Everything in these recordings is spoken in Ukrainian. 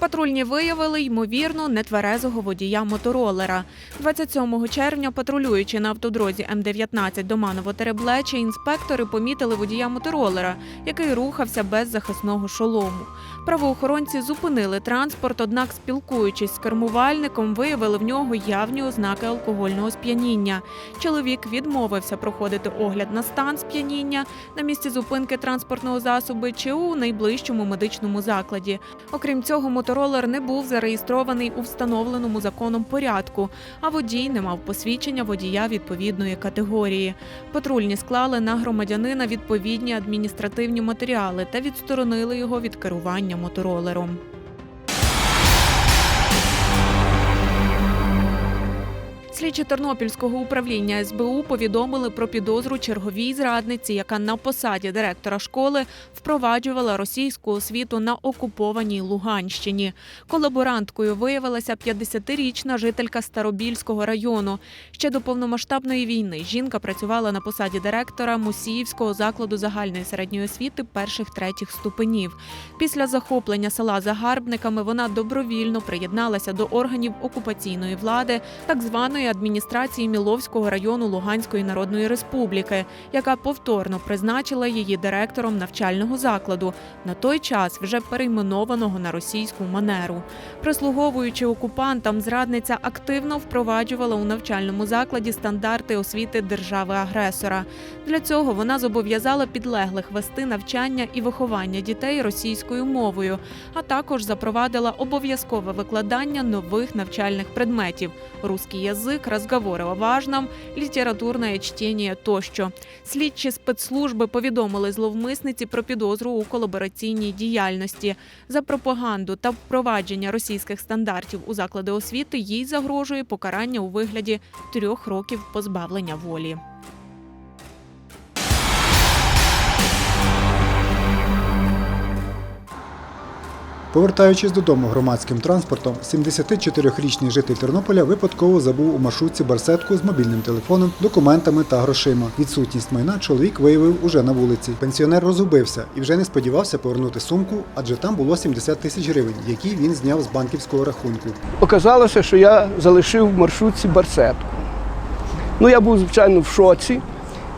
Патрульні виявили ймовірно нетверезого водія моторолера. 27 червня, патрулюючи на автодрозі М19 до Маново-Тереблече, інспектори помітили водія моторолера, який рухався без захисного шолому. Правоохоронці зупинили транспорт, однак, спілкуючись з кермувальником, виявили в нього явні ознаки алкогольного сп'яніння. Чоловік відмовився проходити огляд на стан сп'яніння на місці зупинки транспортного засобу чи у найближчому медичному закладі. Окрім цього, моторолер не був зареєстрований у встановленому законом порядку, а водій не мав посвідчення водія відповідної категорії. Патрульні склали на громадянина відповідні адміністративні матеріали та відсторонили його від керування моторолером. Слідчі Тернопільського управління СБУ повідомили про підозру черговій зрадниці, яка на посаді директора школи впроваджувала російську освіту на окупованій Луганщині. Колаборанткою виявилася 50-річна жителька Старобільського району. Ще до повномасштабної війни жінка працювала на посаді директора Мусіївського закладу загальної середньої освіти перших третіх ступенів. Після захоплення села загарбниками вона добровільно приєдналася до органів окупаційної влади, так званої адміністрації Міловського району Луганської Народної Республіки, яка повторно призначила її директором навчального закладу, на той час вже перейменованого на російську манеру. Прислуговуючи окупантам, зрадниця активно впроваджувала у навчальному закладі стандарти освіти держави-агресора. Для цього вона зобов'язала підлеглих вести навчання і виховання дітей російською мовою, а також запровадила обов'язкове викладання нових навчальних предметів: русський язик, розговори о важном, літературне чтення тощо. Слідчі спецслужби повідомили зловмисниці про підозру у колабораційній діяльності. За пропаганду та впровадження російських стандартів у заклади освіти їй загрожує покарання у вигляді трьох років позбавлення волі. Повертаючись додому громадським транспортом, 74-річний житель Тернополя випадково забув у маршрутці барсетку з мобільним телефоном, документами та грошима. Відсутність майна чоловік виявив уже на вулиці. Пенсіонер розгубився і вже не сподівався повернути сумку, адже там було 70 тисяч гривень, які він зняв з банківського рахунку. Оказалося, що я залишив в маршрутці барсетку. Ну, я був, звичайно, в шоці.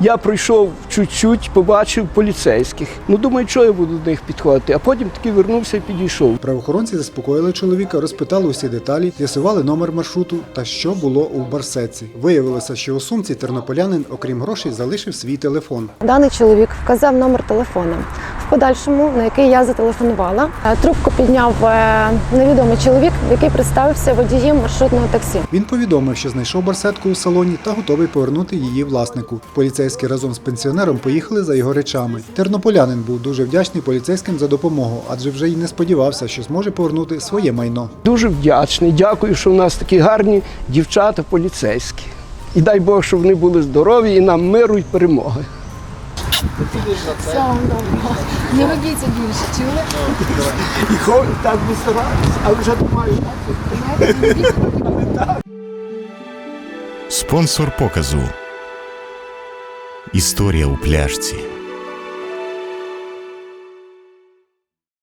Я пройшов чуть-чуть, побачив поліцейських. Ну, думаю, що я буду до них підходити. А потім таки вернувся і підійшов. Правоохоронці заспокоїли чоловіка, розпитали усі деталі, з'ясували номер маршруту та що було у барсетці. Виявилося, що у сумці тернополянин, окрім грошей, залишив свій телефон. Даний чоловік вказав номер телефона, в подальшому на який я зателефонувала. Е, Трубку підняв е, невідомий чоловік, який представився водієм маршрутного таксі. Він повідомив, що знайшов барсетку у салоні та готовий повернути її власнику. Поліцейські разом з пенсіонером поїхали за його речами. Тернополянин був дуже вдячний поліцейським за допомогу, адже вже й не сподівався, що зможе повернути своє майно. Дуже вдячний. Дякую, що в нас такі гарні дівчата поліцейські. І дай Бог, щоб вони були здорові і нам миру і перемоги. Доброго. Не робіться більше, чули? І хоч так би старатися, але вже думаю. Спонсор показу. Історія у пляшці.